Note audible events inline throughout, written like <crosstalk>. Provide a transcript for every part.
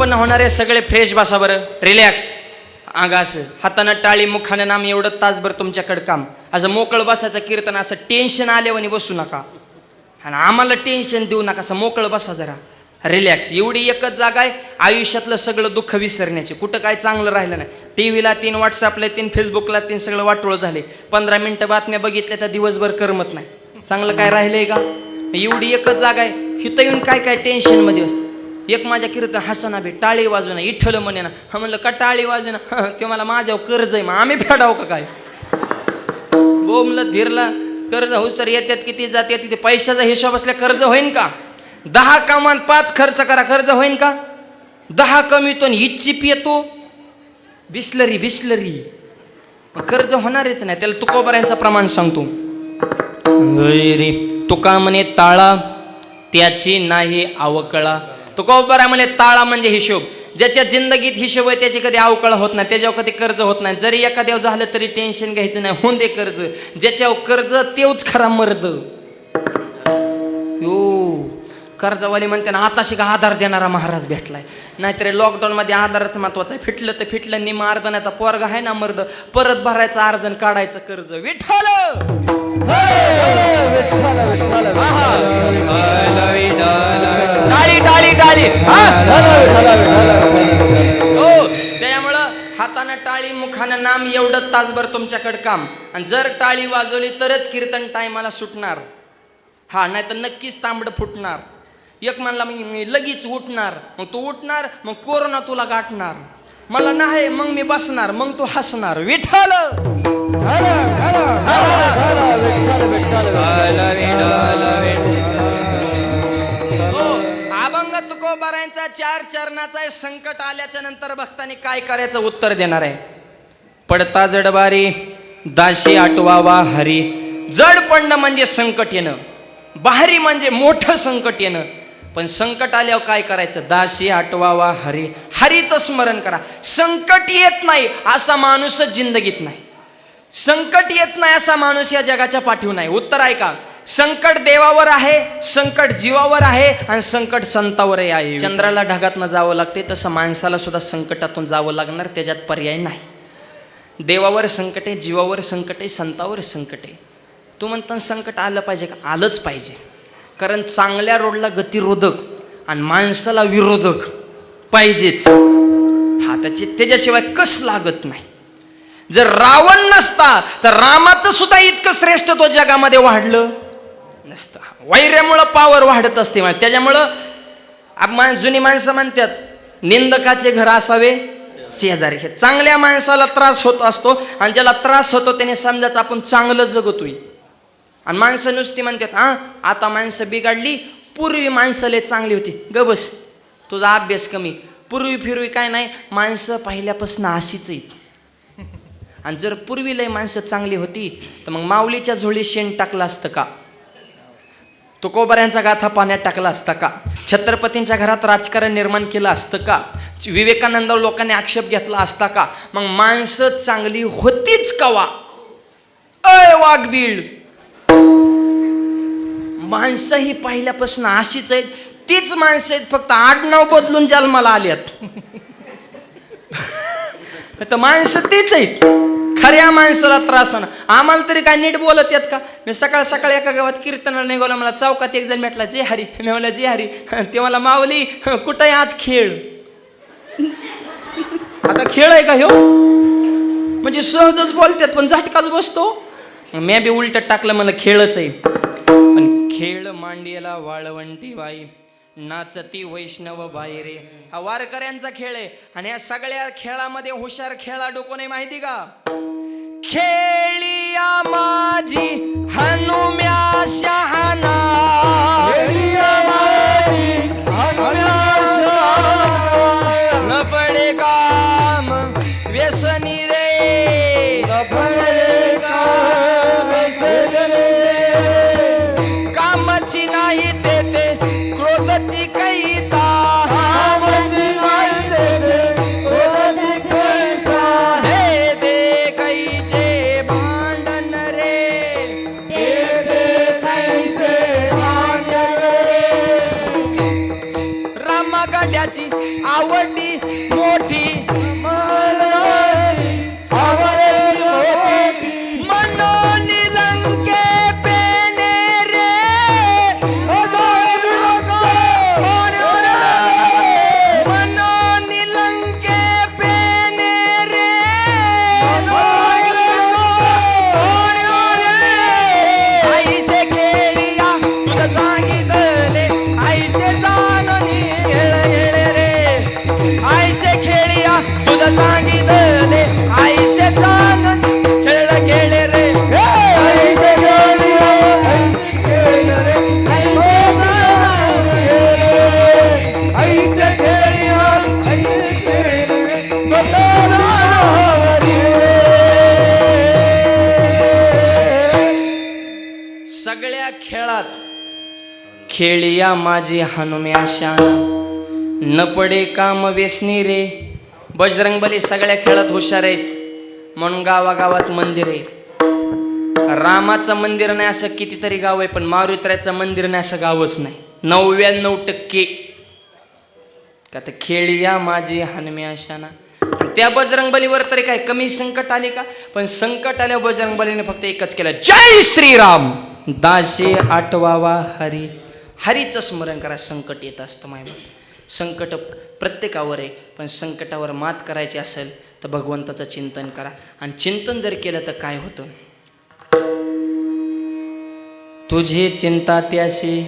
उत्पन्न होणारे सगळे फ्रेश बसा बरं. रिलॅक्स अंग असं हातानं टाळी मुखानं नाम एवढं तासभर तुमच्याकडे काम. असं मोकळं बसायचं कीर्तन असं टेन्शन आल्यावानी बसू नका. आणि आम्हाला टेन्शन देऊ नका असं मोकळं बसा जरा. रिलॅक्स एवढी एकच जागा आहे आयुष्यातलं सगळं दुःख विसरण्याची. कुठं काय चांगलं राहिलं नाही. टी व्हीला तीन व्हॉट्सअपला तीन फेसबुकला तीन सगळं वाटोळ झाले. पंधरा मिनटं बातम्या बघितल्या तर दिवसभर करमत नाही. चांगलं काय राहिलंय का? एवढी एकच जागा आहे. हिथं येऊन काय काय टेन्शनमध्ये असतं एक माझ्या कीर्तन हसना बे टाळी वाजू ना इठ्ठल म्हणे ना. हा म्हणलं का टाळी वाजू ना ते मला माझ्यावर कर्ज आहे मग आम्ही फेडाव का काय? बोमलं धीरला कर्ज होऊस तर येतात किती जाते तिथे पैशाचा हिशोब असल्या कर्ज होईन का? दहा कामान पाच खर्च करा कर्ज होईन का? दहा कमीतो इच्छिप येतो. बिस्लरी बिस्लरी. कर्ज होणारच नाही त्याला तुकोबऱ्यांचं प्रमाण सांगतो. रे तुका म्हणे ताळा त्याची नाही आवकळा. तुकोबरा म्हणे ताळा म्हणजे हिशोब. ज्याच्या जिंदगीत हिशोब आहे त्याची कधी अवकळ होत नाही त्याच्यावर कधी कर्ज होत नाही. जरी एखाद्यावर झालं तरी टेन्शन घ्यायचं नाही होऊन दे कर्ज. ज्याच्यावर कर्ज तेवच खरा मर्द. कर्जवाले म्हणते ना आताशी का आधार देणारा महाराज भेटलाय. नाहीतर लॉकडाऊनमध्ये आधारच महत्वाचं आहे. फिटलं तर फिटलं निम अर्ध नाही तर पोरगा आहे ना मर्द. परत भरायचं अर्जन काढायचं कर्ज. विठ्ठल! डाळी टाळी डाळी. हा? हो त्यामुळं हातानं टाळी मुखानं नाम एवढं तासभर तुमच्याकडे काम. आणि जर टाळी वाजवली तरच कीर्तन टायमाला सुटणार. हा नाही तर नक्कीच तांबडं फुटणार. एक म्हणला मग मी लगेच उठणार. मग तू उठणार मग कोरोना तुला गाठणार. मला नाही मग मी बसणार मग तू हसणार. विठ्ठल! हो, अभंग तुकोबारायांचा चार चरणाचा आहे, संकट आल्याच्यानंतर भक्तांनी काय करायचं उत्तर देणार आहे? पडता जडबारी दाशी आटवावा हरी. जड पडणं म्हणजे संकट येणं. बाहेरी म्हणजे मोठं संकट येणं. पण संकट आल्यावर काय करायचं? दाशी आटवावा हरी. हरीचं स्मरण करा. संकट येत नाही असा माणूसच जिंदगीत नाही. संकट येत नाही असा माणूस या जगाच्या पाठीवर नाही. उत्तर आहे का संकट देवावर आहे संकट जीवावर आहे आणि संकट संतावरही आहे चंद्राला ढगातनं जावं लागते तसं माणसाला सुद्धा संकटातून जावं लागणार त्याच्यात पर्याय नाही. देवावर संकट आहे जीवावर संकट आहे संतावर संकट आहे. तू म्हणता संकट आलं पाहिजे का? आलंच पाहिजे. कारण चांगल्या रोडला गतिरोधक आणि माणसाला विरोधक पाहिजेच. हा त्याची त्याच्याशिवाय कस लागत नाही. जर रावण नसता तर रामाचं सुद्धा इतकं श्रेष्ठत्व जगामध्ये वाढलं नसतं. वैर्यामुळं पावर वाढत असते त्याच्यामुळं आप- मा- जुनी माणसं म्हणतात निंदकाचे घर असावे शेजारी. हे चांगल्या माणसाला त्रास होत असतो आणि ज्याला त्रास होतो त्याने समजायचं आपण चांगलं जगतोय. आणि माणसं नुसती म्हणतात हां आता माणसं बिघडली पूर्वी माणसं लय चांगली होती. ग बस तुझा अभ्यास कमी. पूर्वी फिरवी काय नाही माणसं पहिल्यापासून अशीच आहेत. आणि जर पूर्वी लय माणसं चांगली होती तर मग माऊलीच्या झोळी शेण टाकलं असतं का? तुकोबऱ्यांचा गाथा पाण्यात टाकला असता का? छत्रपतींच्या घरात राजकारण निर्माण केलं असतं का? विवेकानंद लोकांनी आक्षेप घेतला असता का? मग माणसं चांगली होतीच कवा? अय वाघबीड! माणसं ही पहिल्यापासून अशीच आहेत. तीच माणसं आहेत फक्त आडनाव बदलून जन्माला आल्यात तर माणसं तीच आहेत. खऱ्या माणसाला त्रास होणार. आम्हाला तरी काय नीट बोलत येत का? मी सकाळ सकाळ एका गावात कीर्तनाला निघालो मला चौकात एक जण भेटला जे हरी. मी म्हणलं जे हरी. ते मला मावली कुठं आहे आज खेळ? आता खेळ आहे का ह्यो? म्हणजे सहजच बोलतात पण झटकाच बसतो. मी बी उलट टाकलं मला खेळच आहे. खेळ मांडीला वाळवंटी बाई. नाचती वैष्णव बाई रे. हा वारकऱ्यांचा खेळ आहे. आणि या सगळ्या खेळामध्ये हुशार खेळाडू कोणी माहिती का? खेळिया माझी हनुम्या शहाणा. खेळिया माझी हनुम्या शाना न पडे काम व्यसनी रे. बजरंगबली सगळ्या खेळात हुशार आहेत. म्हणून गावागावात मंदिर आहे. रामाचं मंदिर नाही असं कितीतरी गाव आहे पण मारुत्राचं मंदिर नाही असं गावच नाही. नव्याण्णव टक्के. का तर खेळिया माझी हनुम्या शाना त्या बजरंगबलीवर तरी काय कमी संकट आले का? पण संकट आल्या बजरंगबलीने फक्त एकच केलं. जय श्रीराम. दाशे आठवावा हरी. हरीचं स्मरण करा संकट येत असतं माय संकट प्रत्येकावर आहे पण संकटावर मात करायची असेल तर भगवंताचं चिंतन करा. आणि चिंतन जर केलं तर काय होतं? तुझी चिंता त्याशी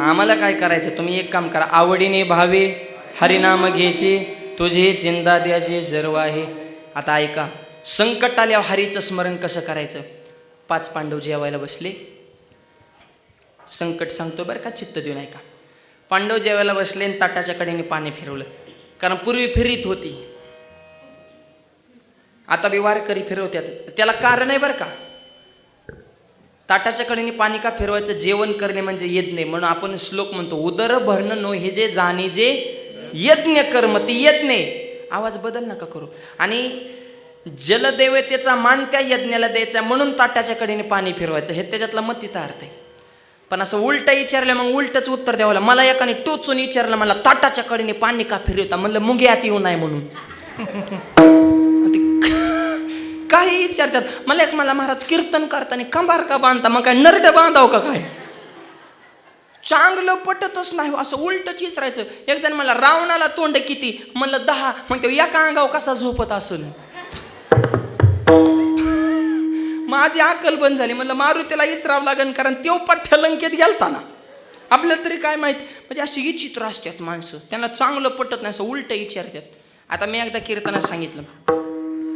आम्हाला काय करायचं? तुम्ही एक काम करा. आवडीने भावे हरिनाम घेशी तुझी चिंता द्याशी सर्व आहे. आता ऐका संकट आल्यावर हरीचं स्मरण कसं करायचं? पाच पांडव जेवायला बसले. संकट सांगतो बरं का चित्त देऊन ऐका पांडव जेवायला बसले आणि ताटाच्या कडेने पाणी फिरवलं. कारण पूर्वी फिरीत होती. आता बी वारकरी फिरवत्यात. त्याला कारण आहे बरं का. ताटाच्या कडेने पाणी का फिरवायचं? जेवण करणे म्हणजे यज्ञ. म्हणून आपण श्लोक म्हणतो उदर भरणं नो हे जे जाणे जे यज्ञ कर्म. ते यज्ञ. आवाज बदल नका करू. आणि जलदेवतेचा मान त्या यज्ञाला द्यायचा म्हणून ताटाच्या कडेने पाणी फिरवायचं. हे त्याच्यातला मतीचा अर्थ आहे. पण असं उलटं विचारलं मग उलटंच उत्तर द्यावं लागलं. मला एकाने टोचून विचारलं मला ताटाच्या कडेने पाणी का फिरवता? म्हणलं मुंग्यात येऊ नाही म्हणून. काही विचारतात. मला एक मला महाराज कीर्तन करताना कंबार का बांधता? मग काय नरड बांधाव का काय? चांगलं पटतच नाही हो, असं उलटच विचारायचं एक जण मला रावणाला तोंड किती? म्हणलं दहा. मग ते एका अंगाव कसा झोपत असेल? माझी अक्कल बंद झाली. म्हणलं मारुतीला इचरावं लागेल कारण तो पठ्ठ लंकेत गेलता ना आपल्याला तरी काय माहिती? म्हणजे अशी विचित्र असतात माणसं. त्यांना चांगलं पटत नाही असं उलट विचारतात. आता मी एकदा कीर्तनात सांगितलं.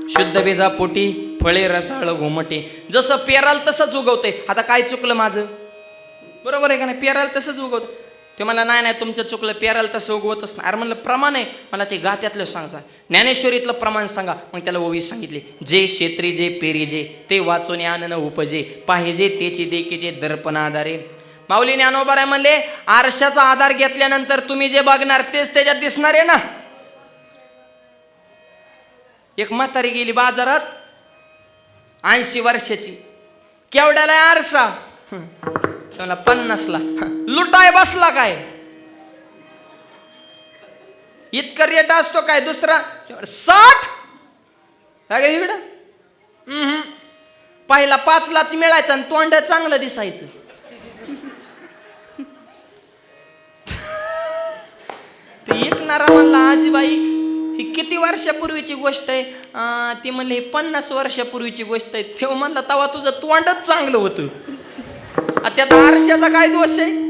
शुद्ध बेजा पोटी फळे रसाळ घुमटे. जसं पेराल तसंच उगवते आता काय चुकलं माझं? बरोबर आहे का नाही? पेराल तसंच उगवतं ते मला नाही नाही तुमचं चुकलं पेरायला तसं उगवतच नाही. अरे म्हणलं प्रमाण आहे. मला ते गात्यातलं सांगा. ज्ञानेश्वरीतलं प्रमाण सांगा. मग त्याला ओवी सांगितले जे क्षेत्री जे पेरी जे ते वाचून आनन उपजे. पाहिजे तेची देखीचे दर्पण आधारे. माऊली ज्ञानोबाराय म्हणले आरशाचा आधार घेतल्यानंतर तुम्ही जे बघणार तेच त्याच्यात दिसणार आहे ना. एक म्हातारी गेली बाजारात ऐंशी वर्षाची. केवढ्याला आरसा? हं. त्याला पन्नासला. लुटाय बसला काय? इतकं रेट असतो काय दुसरा? साठ? काय इकडं. पहिला पाच लाच मिळायचा आणि तोंड चांगलं दिसायचं. ते ऐकणारा म्हणला आजीबाई ही किती वर्षापूर्वीची गोष्ट आहे? ती म्हणली ही पन्नास वर्षापूर्वीची गोष्ट आहे. तेव्हा म्हणला तवा तुझं तोंडच चांगलं होतं. त्यात आरशाचा काय दोष आहे?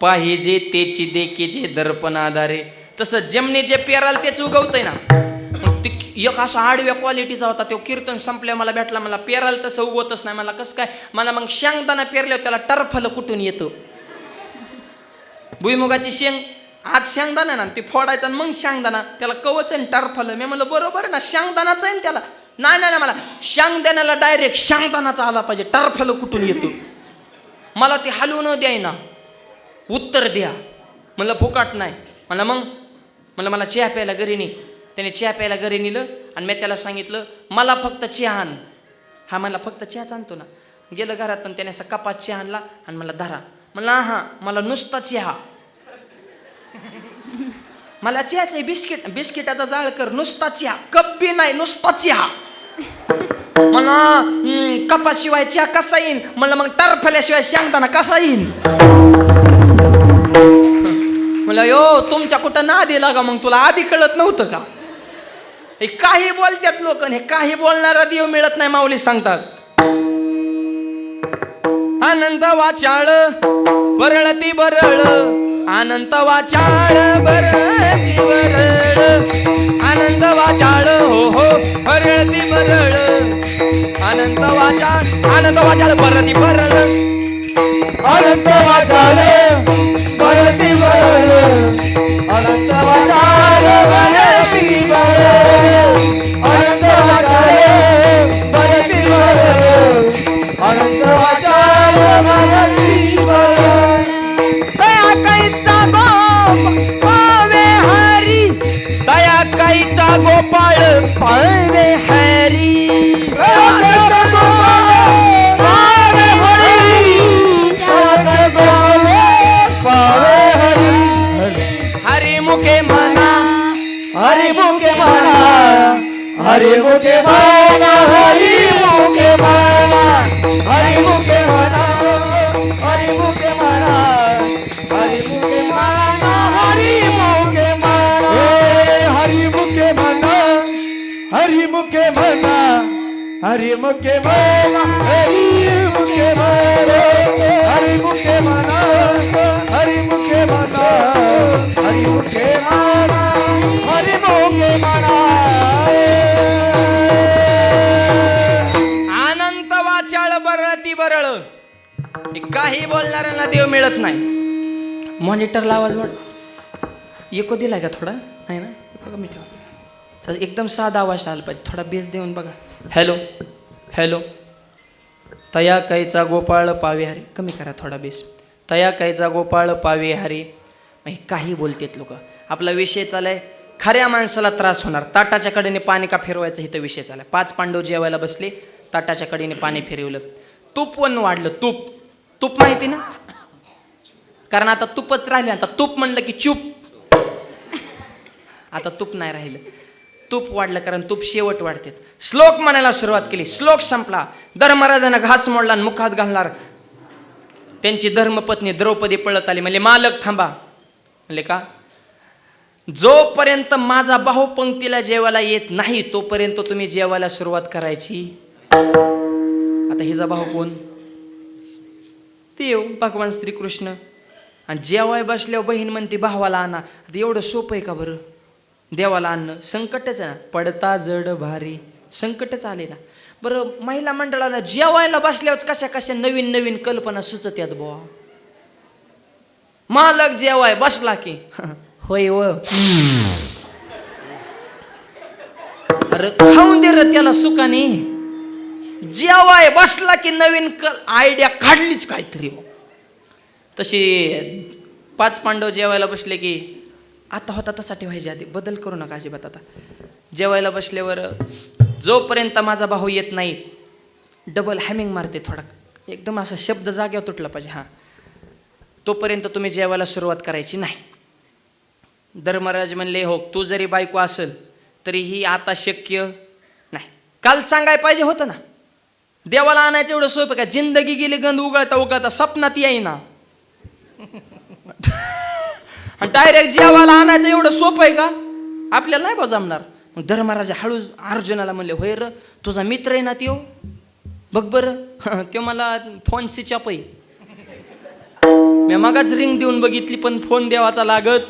पाहिजे तेची देखीचे दर्पण आधारे. तसं जमने जे पेराल तेच उगवतंय ना ते एक असा आडव्या क्वालिटीचा होता तो कीर्तन संपल्या मला भेटला मला पेराल तसं उगवतच नाही मला कसं काय? मला मग शेंगदाणा पेरल्यावर त्याला टरफल कुठून येतं? भुईमुगाची शेंग आज शेंगदाणा ना ते फोडायचा आणि मग शेंगदाणा त्याला कवच आहे टरफल मी म्हणलं बरोबर आहे ना शेंगदाणाच आहे ना त्याला. नाही नाही नाही, मला शेंगदाण्याला डायरेक्ट शांगदानाचा आला पाहिजे. टर्फल कुठून येतो? मला ते हलवून द्याय उत्तर द्या. म्हणलं फुकाट नाही. म्हणलं मग? म्हणलं मला चहा प्यायला घरी नाही त्याने चहा प्यायला घरी नेलं आणि मी त्याला सांगितलं मला फक्त चहा आण. हा मला फक्त चहाच आणतो ना. गेलं घरात पण त्याने असा कपात चहा आणला आणि मला धरा. म्हणला हा मला नुसता चहा. मला चहाच बिस्किट बिस्किटाचा जाळ कर नुसता चहा. कप बी नाही नुसता चहा. मला हम्म, कपाशिवाय चहा कसा येईन? मला मग टरफल्याशिवाय सांगताना कसा येईन? म्हणलं यो तुमच्या कुठं ना दिला का मग? तुला आधी कळत नव्हतं का? हे काही बोलतात लोक हे काही बोलणारा देव मिळत नाही माऊली सांगतात. आनंद वाचाळ वरळती बरळ. आनंद वाचाळ बरळती बरळ. आनंद वाचाळ हो हो. बरळती बरळ आनंद वाचाळ आनंद वाचाळ बरळती परळ. आनंद वाचाळ भरती परळ आनंद वाचाळ भरती परळ आनंद आमचा गोपाळ पाळवे हरी. हरि मुके माना. हरि मुके माना. हरी मुखे म्हणा हरी मुखे म्हणा हरी मुखे म्हणा हरी मुखे म्हणा हरी मुखे म्हणा हरी मुखे म्हणा अनंत वाचाळ बरळ. बरळ काही बोलणाऱ्यांना देव मिळत नाही. मॉनिटरला आवाज वाढ. एको दिलाय का थोडा? नाही ना? इको कमी ठेवा. एकदम साधा आवाज आला पाहिजे. थोडा बेस देऊन बघा. Hello hello. तया कैचा गोपाळ पावे हरे. कमी करा थोडा बेस. तया कैचा गोपाळ पावे हरे. काही बोलतेत लोक. आपला विषय चालाय खऱ्या माणसाला त्रास होणार. ताटाच्या कडेने पाणी का फिरवायचं इथं विषय चालाय पाच पांडव जेवायला बसले ताटाच्या कडेने पाणी फिरवलं. तूप पण वाढलं तूप. तूप माहिती ना? कारण आता तूपच राहिले आता तूप म्हणलं की चूप. आता तूप नाही राहिलं. तूप वाढलं कारण तूप शेवट वाढते श्लोक म्हणायला सुरुवात केली. श्लोक संपला. धर्मराजानं घास मोडला आणि मुखात घालणार. त्यांची धर्मपत्नी द्रौपदी पळत आली. म्हणजे मालक थांबा. म्हणले का? जोपर्यंत माझा भाऊ पंक्तीला जेवायला येत नाही तोपर्यंत तुम्ही जेवायला सुरुवात करायची. आता हिचा भाऊ कोण? देव भगवान श्रीकृष्ण. आणि जेवाय बसल्यावर बहीण म्हणते भावाला आणा. आता एवढं सोपं आहे का बरं? देवाला आणणं संकटच आहे ना. पडता जड भारी. संकटच आले ना बरं महिला मंडळाला जेवायला बसल्यावर कशा कशा नवीन नवीन कल्पना सुचत यात बुवा? मालक जेवाय बसला की. होय व. अरे खाऊन दे र त्याला सुखाने. जेवाय बसला की नवीन कल आयडिया काढलीच काहीतरी. तशी पाच पांडव जेवायला बसले की आता होता तसा व्हायची आधी. बदल करू नका अजिबात आता. जेवायला बसल्यावर जोपर्यंत माझा भाऊ येत नाही डबल हॅमिंग मारते थोडा. एकदम असा शब्द जाग्यावर तुटला पाहिजे हां. तोपर्यंत तुम्ही जेवायला सुरुवात करायची नाही. धर्मराज म्हणले हो तू जरी बायको असेल तरी ही आता शक्य नाही. काल सांगाय पाहिजे होतं ना. देवाला आणायचं एवढं सोपं का जिंदगी गेली गंध उगळता उगळता सपनात येईना. आणि डायरेक्ट जेवायला आणायचं एवढं सोपं आहे का? आपल्याला नाही बा जमणार? मग धर्मराजा हळूच अर्जुनाला म्हणले होय र तुझा मित्र आहे ना त्यो? बघ बरं. <laughs> त्यो मला फोन स्विच ऑफ आहे मी मगाच रिंग देऊन बघितली पण फोन देवाचा लागत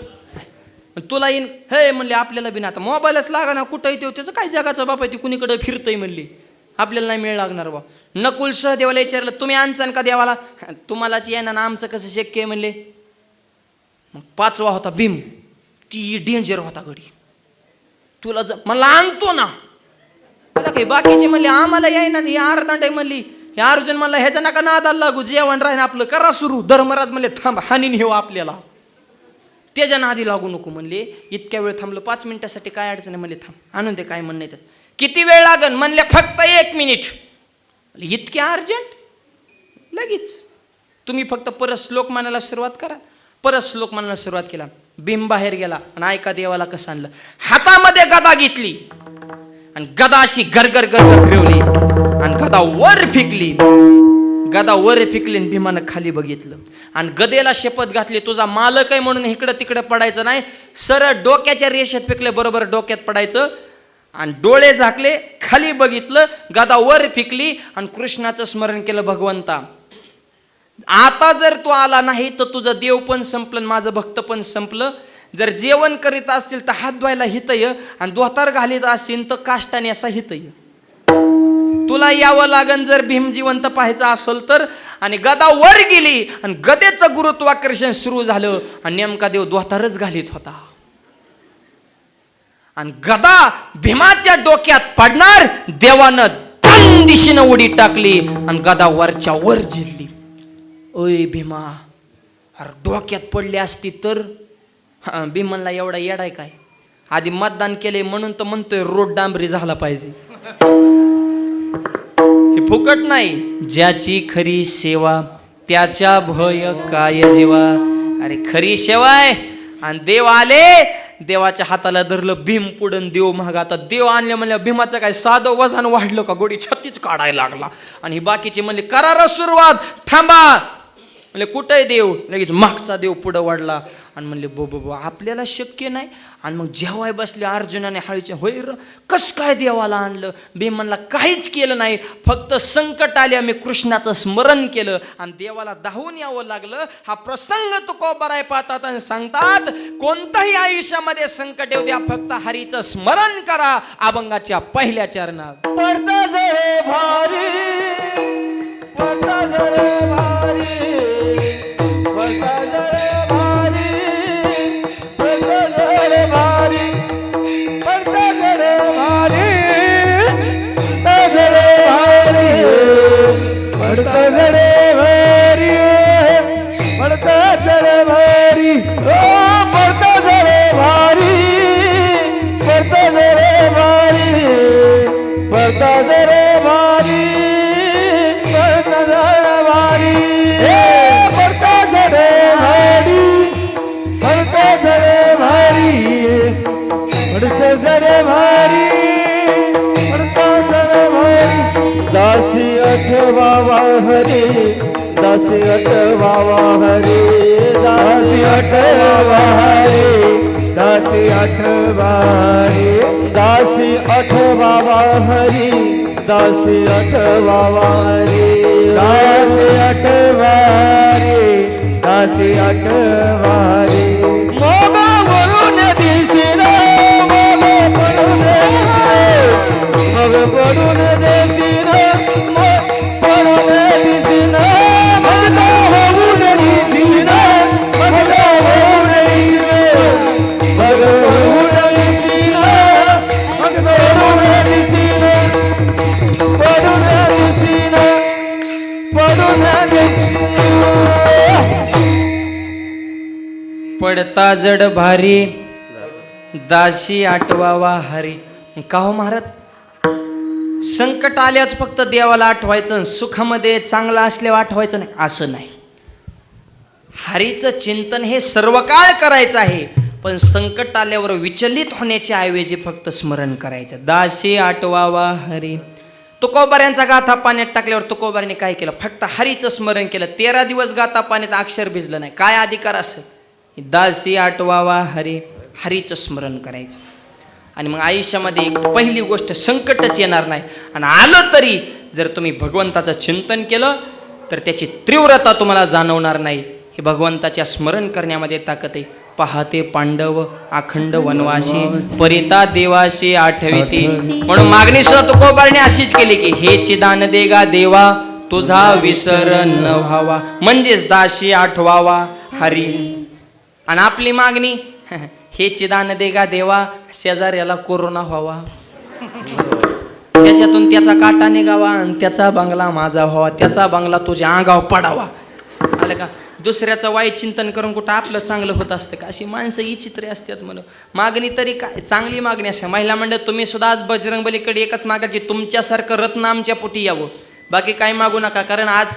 तुला येईन. हे म्हणले आपल्याला बिना आता मोबाईलच लागा ना कुठं येतो त्याचं काय जगाचा बाप आहे? ती कुणीकडे फिरतंय म्हणली. आपल्याला नाही मिळ लागणार बा नकुल देवाला विचारलं तुम्ही आणचान का देवाला? तुम्हालाच येणार ना आमचं कसं शक्य आहे? म्हणले. मग पाचवा होता भीम. ती डेंजर होता गडी तुला ज मला आणतो ना. मला काही बाकीची म्हणली आम्हाला येईना ही आरतांडे म्हणली हे अर्जुन म्हणला ह्याच्या नका नादाला लागू जेवण राहीन आपलं करा सुरू. धर्मराज म्हणले थांब हानी नेऊ हो आपल्याला. त्याच्या नादी लागू नको म्हणले. इतक्या वेळ थांबलो पाच मिनिटासाठी काय अडचण आहे म्हणले थांब आणून दे काय म्हणणे तर किती वेळ लागन? म्हणले फक्त एक मिनिट. इतके अर्जंट? लगेच. तुम्ही फक्त परत श्लोक मानायला सुरुवात करा. परत श्लोक म्हणायला सुरुवात केला. भीम बाहेर गेला आणि ऐका देवाला कसं आणलं? हातामध्ये गदा घेतली. आणि गदा अशी गरगर गरगर फिरवली. आणि गदा वर फेकली. गदा वर फेकली आणि भीमानं खाली बघितलं. आणि गदेला शपथ घातली तुझा मालक आहे म्हणून इकडं तिकडं पडायचं नाही. सरळ डोक्याच्या रेषेत फेकले बरोबर डोक्यात पडायचं. आणि डोळे झाकले खाली बघितलं गदा वर फेकली आणि कृष्णाचं स्मरण केलं भगवंता. आता जर तू आला नाही तर तुझं देव पण संपलं माझं भक्त पण संपलं. जर जेवण करीत असतील तर हात धुवायला हितय. आणि दोतार घालीत असतील तर काष्टाने असा हितय. तुला यावं लागन जर भीम जिवंत पाहायचं असेल तर. आणि गदा वर गेली आणि गदेचं गुरुत्वाकर्षण सुरू झालं आणि नेमका देव दोतारच घालीत होता. आणि गदा भीमाच्या डोक्यात पडणार देवानं दोन दिशेनं उडी टाकली आणि गदा वरच्या वर झिजली ओय भीमा अरे डोक्यात पडली असती तर? हा, एवढा येडाय काय? आधी मतदान केले म्हणून तर म्हणतोय रोड डांबरी झाला पाहिजे. हे फुकट नाही. ज्याची खरी सेवा त्याच्या भय काय जेवा? अरे खरी सेवा आहे. आणि देव आले देवाच्या हाताला धरलं भीम पुढं देव महाग आता देव आणले म्हणल्या भीमाचं काय साधं वजन वाढलं का? गोडी छत्तीच काढायला लागला. आणि बाकीचे म्हणले करार सुरुवात थांबा. म्हणले कुठं आहे देव? लगेच मागचा देव पुढं वाढला आणि म्हणले बो बो बो आपल्याला शक्य नाही. आणि मग जेव्हा बसले अर्जुनाने हळीचे होय र कस काय देवाला आणलं? भीमनला म्हणला काहीच केलं नाही. फक्त संकट आले आम्ही कृष्णाचं स्मरण केलं आणि देवाला धावून यावं लागलं. हा प्रसंग तू बराय पाहतात आणि सांगतात कोणताही आयुष्यामध्ये संकट येऊ द्या फक्त हरीचं स्मरण करा अभंगाच्या पहिल्या चरणात. भारी पडते जरे भारी पडते जरे भारी पडता जरे भारी. दासी अठवावा हरे दासी अठवावा हरे दासी अठवावा हरे दासी अठवारे दासी अठवावा हरी दासी अठवावा हरी. दासी अठवारे दासी त्याची आठवारी. मोबावरून दिसला मोबावरून दिसला मोबावरून पडता जड भारी. दाशी आठवावा हरी. का हो महाराज? संकट आल्याच फक्त देवाला आठवायचं आणि सुखामध्ये चांगलं असल्यावर आठवायचं नाही. असं नाही. हरीचं चिंतन हे सर्व काळ करायचं आहे. पण संकट आल्यावर विचलित होण्याच्या ऐवजी फक्त स्मरण करायचं. दाशी आठवावा हरी. तुकोबाऱ्यांचा गाथा पाण्यात टाकल्यावर तुकोबाऱ्याने काय केलं? फक्त हरीचं स्मरण केलं. तेरा दिवस गाथा पाण्यात अक्षर भिजलं नाही. काय अधिकार असं दासी आठवावा हरी हरीचं स्मरण करायचं. आणि मग आयुष्यामध्ये एक पहिली गोष्ट संकटच येणार नाही. आणि आलं तरी जर तुम्ही भगवंताचं चिंतन केलं तर त्याची तीव्रता तुम्हाला जाणवणार नाही. हे भगवंताच्या स्मरण करण्यामध्ये ताकद आहे. पहाते पांडव अखंड वनवासी परिता देवाशी आठविते. म्हणून मागणी सुद्धा तुकोबारने अशीच केली की हे चिदान देगा देवा तुझा विसर न व्हावा. म्हणजेच दाशी आठवावा हरी. आणि आपली मागणी हे चिदान देगा देवा शेजाऱ्याला कोरोना व्हावा. त्याच्यातून त्याचा काटा निघावा आणि त्याचा बंगला माझा व्हावा. त्याचा बंगला तुझ्या आगाव पडावा. आलं का? दुसऱ्याचं वाईट चिंतन करून कुठं आपलं चांगलं होत असतं का? अशी माणसं ही चित्रे असतात म्हणून. मागणी तरी काय? चांगली मागणी अशा. महिला मंडळ तुम्ही सुद्धा आज बजरंगबलीकडे एकच मागा की तुमच्यासारखं रत्न आमच्या पोटी यावं. बाकी काही मागू नका कारण आज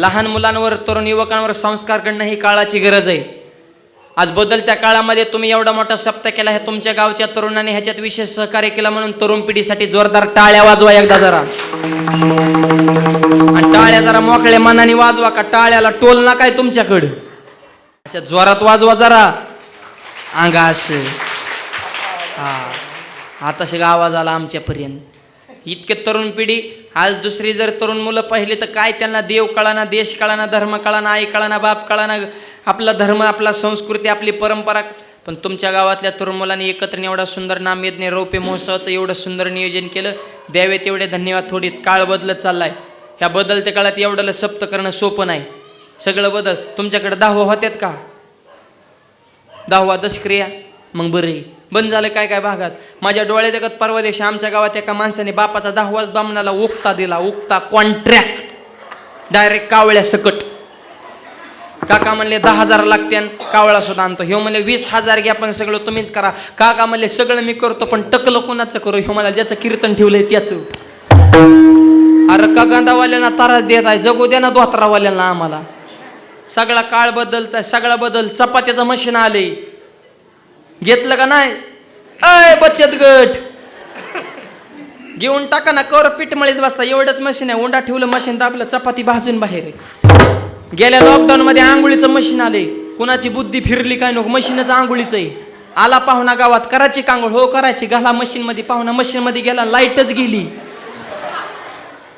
लहान मुलांवर तरुण युवकांवर संस्कार करणं ही काळाची गरज आहे. आज बदलत्या काळामध्ये तुम्ही एवढा मोठा सप्ताह केला हे तुमच्या गावच्या तरुणाने ह्याच्यात विशेष सहकार्य केलं म्हणून तरुण पिढीसाठी जोरदार टाळ्या वाजवा एकदा जरा. आणि टाळ्या जरा मोकळ्या मनाने वाजवा का टाळ्याला टोल ना काय तुमच्याकडं. अशा जोरात वाजवा जरा. अंगा असे. हा. आता शिगा आवाज आला आमच्यापर्यंत. इतके तरुण पिढी आज दुसरी जर तरुण मुलं पाहिली तर काय त्यांना देव कळाना देश कळाना धर्म कळाना आई कळाना बाप कळाना आपला धर्म आपला संस्कृती आपली परंपरा पण तुमच्या गावातल्या तरुण मुलांनी एकत्र एवढा सुंदर नामयज्ञ रौप्य महोत्सवाचं एवढं सुंदर नियोजन केलं. द्यावे तेवढे धन्यवाद थोडी. काळ बदलत चाललाय. ह्या बदलत्या काळात एवढं सप्त करणं सोपं नाही. सगळं बदल. तुमच्याकडे दहावा होत्यात का? दहावा दशक्रिया? मग बरं बंद झालं काय काय भागात? माझ्या डोळ्या देखत परवा दिवशी आमच्या गावात एका माणसाने बापाचा दहावाच बामणाला उक्ता दिला. उक्ता कॉन्ट्रॅक्ट डायरेक्ट कावळ्या सकट. काका म्हणले दहा हजार लागते कावळा सुद्धा आणतो. ह्यो म्हणले वीस हजार घ्या पण सगळं तुम्हीच करा. काका म्हणले सगळं मी करतो पण टकलं कोणाचं करू? ह्यो मला ज्याचं कीर्तन ठेवलंय त्याचं. अरे का तारा देत आहे? जगू दे ना धोत्रावाल्यांना आम्हाला. सगळा काळ बदलताय सगळा बदल. चपात्याचं मशीन आले घेतलं का नाही? अय बचत गट. घेऊन टाका ना कर पीठ मळीत बसता. एवढंच मशीन आहे. उंडा ठेवलं मशीन तर आपलं चपाती भाजून बाहेर आहे. गेल्या लॉकडाऊन मध्ये आंघोळीचं मशीन आले कुणाची बुद्धी फिरली काय नको? मशीनच आंघोळीच आहे. आला पाहुणा गावात करायची कांगोळ हो करायची. घाला मशीन मध्ये. पाहुणा मशीन मध्ये गेला लाईटच गेली.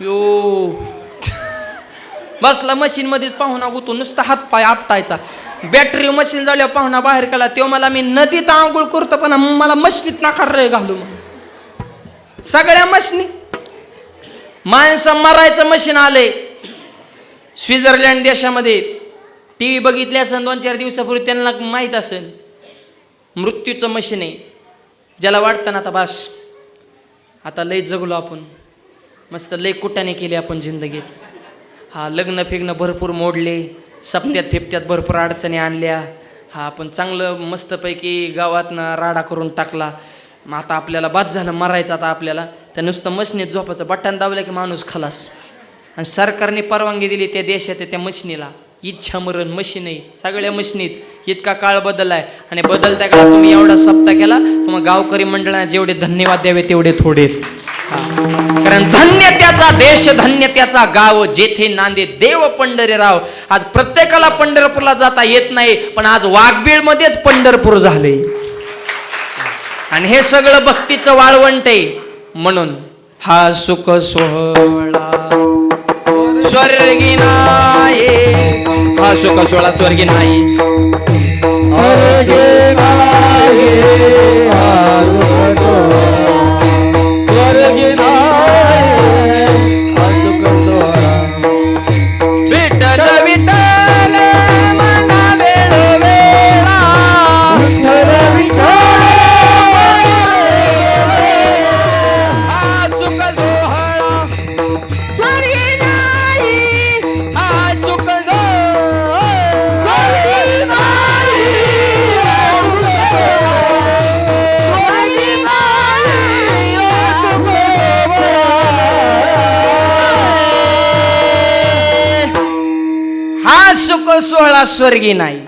यो. बसला मशीन मध्येच पाहुणा गुतून नुसता हात पाय आपटायचा. बॅटरी मशीन झाल्यावर पाहुणा बाहेर काढला तेव्हा मला मी नदीत आंघोळ करतो पण मला मशीनीत नाकार रे घालू मग सगळ्या मशीनी. माणसं मरायचं मशीन आलंय. स्वित्झर्लंड देशामध्ये टी व्ही बघितली असेल दोन चार दिवसापूर्वी त्यांना माहीत असेल मृत्यूचं मशीन आहे ज्याला वाटतं ना आता बस आता लय जगलो आपण. मस्त लय कुटाने केली आपण जिंदगीत. हा लग्न फिग्न भरपूर मोडले सप्त्यात फिप्त्यात भरपूर अडचणी आणल्या. हा आपण चांगलं मस्तपैकी गावातनं राडा करून टाकला. मग आता आपल्याला बाद झालं मरायचं आता आपल्याला. त्या नुसतं मशनीत झोपायचं. बटन दाबलं की माणूस खलास. आणि सरकारने परवानगी दिली त्या देशात त्या मशनीला. इच्छा मरण मशीन आहे. सगळ्या मशिनीत इतका काळ बदललाय आणि बदलत्या काळात तुम्ही एवढा सप्ताह केला तुम्हाला गावकरी मंडळाला जेवढे धन्यवाद द्यावे तेवढे थोडे. कारण धन्य त्याचा देश धन्य त्याचा गाव जेथे नांदे देव पंढरीराव. आज प्रत्येकाला पंढरपूरला जाता येत नाही पण आज वाघबीळ मध्येच पंढरपूर झाले. आणि हे सगळं भक्तीचं वाळवंट आहे. म्हणून हा सुख सोहळा. स्वर्गी नाही हा सुख सोळा स्वर्गी नाही सोहळा स्वर्गी नाही.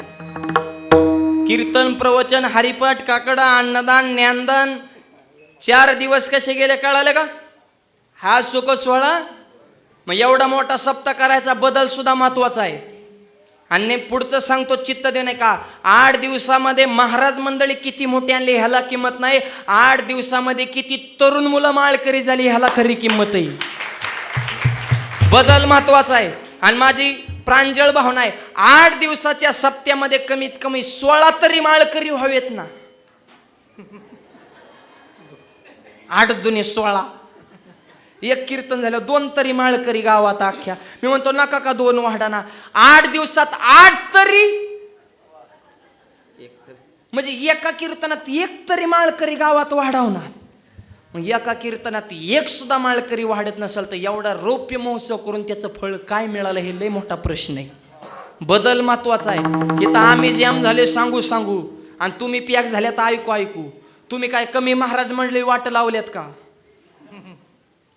कीर्तन प्रवचन हरिपाठ काकडा अन्नदान ज्ञानदान चार दिवस कसे गेले कळाले का? हा सुख सोहळा मग एवढा मोठा सप्ताह करायचा बदल सुद्धा महत्त्वाचा आहे. आणि पुढचं सांगतो चित्त देणे का? आठ दिवसामध्ये महाराज मंडळी किती मोठी आणली ह्याला किंमत नाही. आठ दिवसामध्ये किती तरुण मुलं माळकरी झाली ह्याला खरी किंमत आहे बदल महत्त्वाचा आहे. आणि माझी प्रांजळ भावना आहे. आठ दिवसाच्या सप्त्यामध्ये कमीत कमी सोळा तरी माळकरी व्हावेत ना. आठ दुने सोळा. एक कीर्तन झालं दोन तरी माळकरी गावात अख्ख्या मी म्हणतो नका का दोन वाढाना आठ दिवसात आठ तरी? म्हणजे एका कीर्तनात एक तरी माळकरी गावात वाढवणार मग एका कीर्तनात एक सुद्धा माळकरी वाढत नसेल तर एवढा रौप्य महोत्सव करून त्याचं फळ काय मिळालं हे लय मोठा प्रश्न आहे. बदल महत्त्वाचा आहे. की तर आम्ही जॅम झाले सांगू सांगू. आणि तुम्ही पॅक झाल्या तर ऐकू ऐकू. तुम्ही काय कमी महाराज मंडळी वाट लावल्यात का?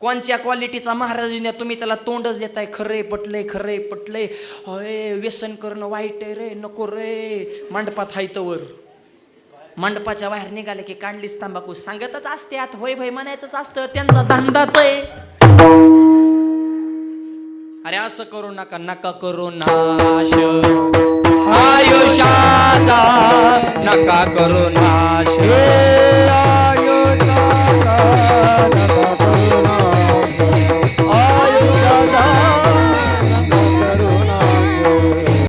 कोणत्या क्वालिटीचा महाराजांनी तुम्ही त्याला तोंडच देताय. खरे पटले खरे पटले होय व्यसन करणं वाईट आहे रे नको रे. मंडपात हायतवर मंडपाच्या बाहेर निघाले की काढलीस तंबाखू सांगतच असते आत होय भाई म्हणायचंच असतं त्यांचा धंदाच आहे अरे असं करू नका नका करू नाश. आयुष्याचा नका करू नाश. आयुष्याचा